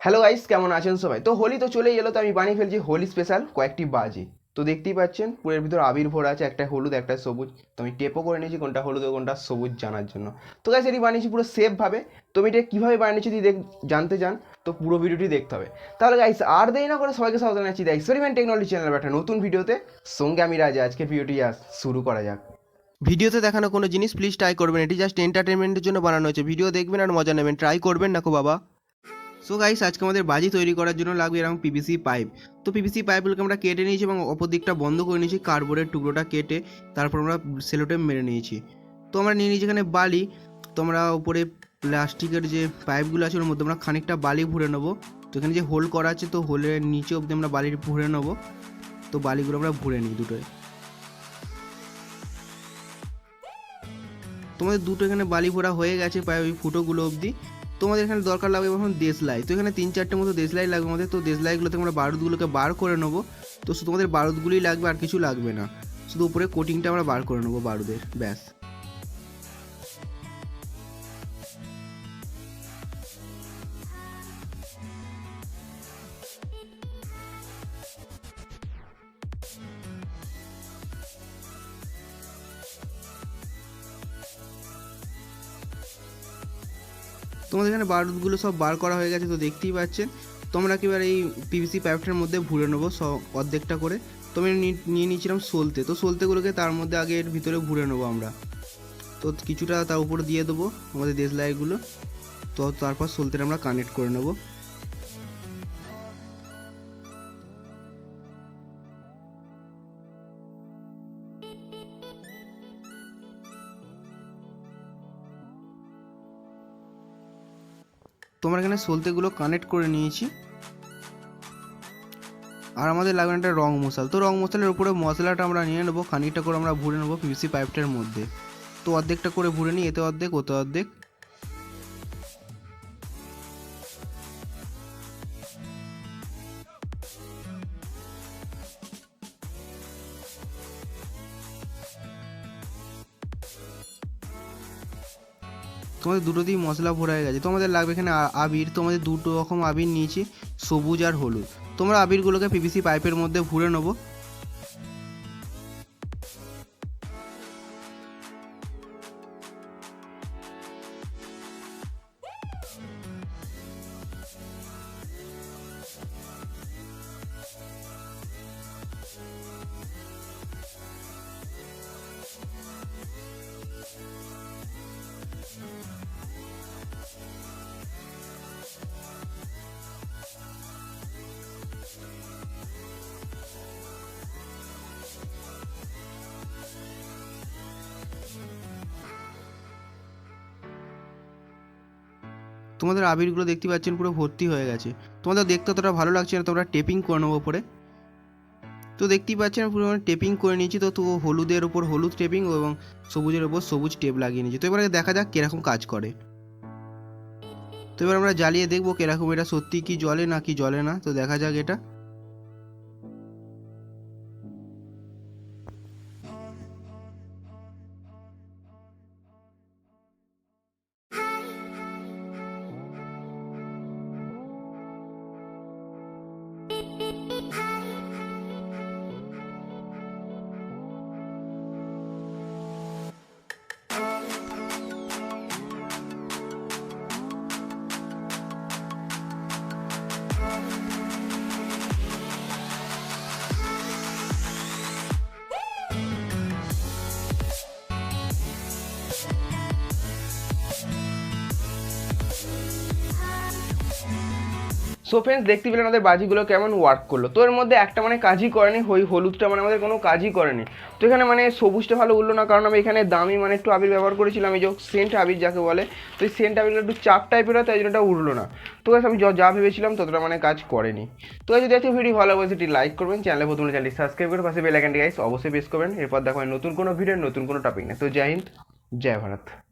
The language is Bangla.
হ্যালো গাইস কেমন আছেন সবাই? তো হোলি তো চলেই এলো, তো আমি বানিয়ে ফেলছি হোলি স্পেশাল কয়েকটি বাজি। তো দেখতেই পাচ্ছেন, পুরের ভিতর আবির ভরা আছে, একটা হলুদ, একটা সবুজ। তো আমি টেপও করে নিয়েছি, কোনটা হলুদ ও কোনটা সবুজ জানার জন্য। তো গাইস এটি বানিয়েছি পুরো সেফভাবে তো আমি এটা কীভাবে বানিয়েছি যদি দেখ, জানতে চান, তো পুরো ভিডিওটি দেখতে হবে। তাহলে গাইস আর দেরি না করে সবাইকে স্বাগত জানাচ্ছি দ্য এক্সপেরিমেন্ট টেকনোলজি চ্যানেল একটা নতুন ভিডিওতে। সঙ্গে আমি রাজা আজকে ভিডিওটি আজ শুরু করা যাক। ভিডিওতে দেখানো কোনো জিনিস প্লিজ ট্রাই করবেন। এটি জাস্ট এন্টারটেনমেন্টের জন্য বানানো হয়েছে। ভিডিও দেখবেন আর মজা নেবেন। ট্রাই করবেন না কো বাবা। সো গাইস আজকে আমাদের বাজি তৈরি করার জন্য লাগবে এরকম পিভিসি পাইপ তো পিভিসি পাইপগুলোকে আমরা কেটে নিয়েছি এবং অপর দিকটা বন্ধ করে নিয়েছি। কার্ডবোর্ডের টুকরোটা কেটে তারপর আমরা সেলোটেপ মেরে নিয়েছি। তো আমরা নিয়ে নিয়েছি এখানে বালি। তো আমরা উপরে প্লাস্টিকের যে পাইপগুলো আছে ওর মধ্যে আমরা খানিকটা বালি ভরে নেব। তো এখানে যে হোল করা আছে, তো হোলের নিচে অবধি আমরা বালির ভরে নেব। তো বালিগুলো আমরা ভরে নিই দুটোয় তোমাদের দুটো এখানে বালি ভরা হয়ে গেছে প্রায় ওই ফুটোগুলো অবধি। তোমাদের এখানে দরকার লাগবে এখন দেশলাই। তো এখানে তিন চারটে মতো দেশলাই লাগবে আমাদের। তো দেশলাইগুলোতে আমরা বারুদগুলোকে বার করে নেব। তো শুধু তোমাদের বারুদগুলোই লাগবে আর কিছু লাগবে না। শুধু উপরে কোটিংটা আমরা বার করে নেব বারুদের, ব্যাস। তোমাদের এখানে বারুদগুলো সব বার করা হয়ে গেছে, তো দেখতেই পাচ্ছেন। তোমরা এবার এই পিভিসি পাইপটার মধ্যে ভরে নেব সব অর্ধেকটা করে। তো আমি নিয়ে নিয়েছিলাম সলতে। তো সলতেগুলোকে তার মধ্যে আগে এর ভিতরে ভরে নেব আমরা। তো কিছুটা তার উপরে দিয়ে দেবো আমাদের দেশলাইগুলো তো তারপর সোলতে আমরা কানেক্ট করে নেব। তোমরা এখানে সলতেগুলো কানেক্ট করে নিয়েছি। আর আমাদের লাগবে একটা রং মশাল। তো রং মশালের উপরে মশলাটা আমরা নিয়ে নেব, খানিকটা করে আমরা ভরে নেব পিভিসি পাইপটার মধ্যে। তো অর্ধেকটা করে ভরে নিই, এতে অর্ধেক, ওতে অর্ধেক। তোমাদের দুটো দিয়ে মশলা ভরা হয়ে গেছে। তোমাদের লাগবে এখানে আবির, তোমাদের দুটো রকম আবির নিয়েছি, সবুজ আর হলুদ। তোমরা আবিরগুলোকে পিভিসি পাইপের মধ্যে ভরে নেব। তোমাদের আবিরগুলো দেখতে পাচ্ছেন পুরো ভর্তি হয়ে গেছে। তোমাদের দেখতে অতটা ভালো লাগছে না, তোমরা টেপিং করে নেব পরে তো দেখতেই পাচ্ছেন পুরো টেপিং করে নিয়েছি, তো তো হলুদের ওপর হলুদ টেপিং এবং সবুজের ওপর সবুজ টেপ লাগিয়ে নিয়েছি। তো এবার দেখা যাক কীরকম কাজ করে। তো এবার আমরা জ্বালিয়ে দেখব কীরকম এটা সত্যি কি জলে না কি জলে না, তো দেখা যাক এটা। সো ফ্রেন্ডস দেখতে পেলেন আমাদের বাজিগুলো কেমন ওয়ার্ক করল। তো এর মধ্যে একটা মানে কাজই করেনি ওই হলুদটা মানে আমাদের কোনো কাজই করেনি। তো এখানে মানে সবুজটা ভালো উঠল না, কারণ আমি এখানে দামি মানে একটু আবির ব্যবহার করেছিলাম, এই যে সেন্ট আবির যাকে বলে। তো এই সেন্ট আবিরটা একটু চাপ টাইপের হয় তাই জন্য উঠল না। তো আমি য- ভেবেছিলাম ততটা মানে কাজ করেনি। তো যদি আজকে ভিডিও ভালো লাগে সেটি লাইক করবেন চ্যানেলে প্রথমে চ্যানেলটি সাবস্ক্রাইব করে পাশে বেল আইকনটি গাইস অবশ্যই প্রেস করবেন। এরপর দেখবেন নতুন কোনো ভিডিও নতুন কোনো টপিক নেই তো জয় হিন্দ, জয় ভারত।